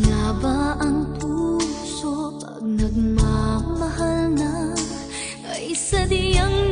nga ba ang puso pag nagmamahal na? Ay sadyang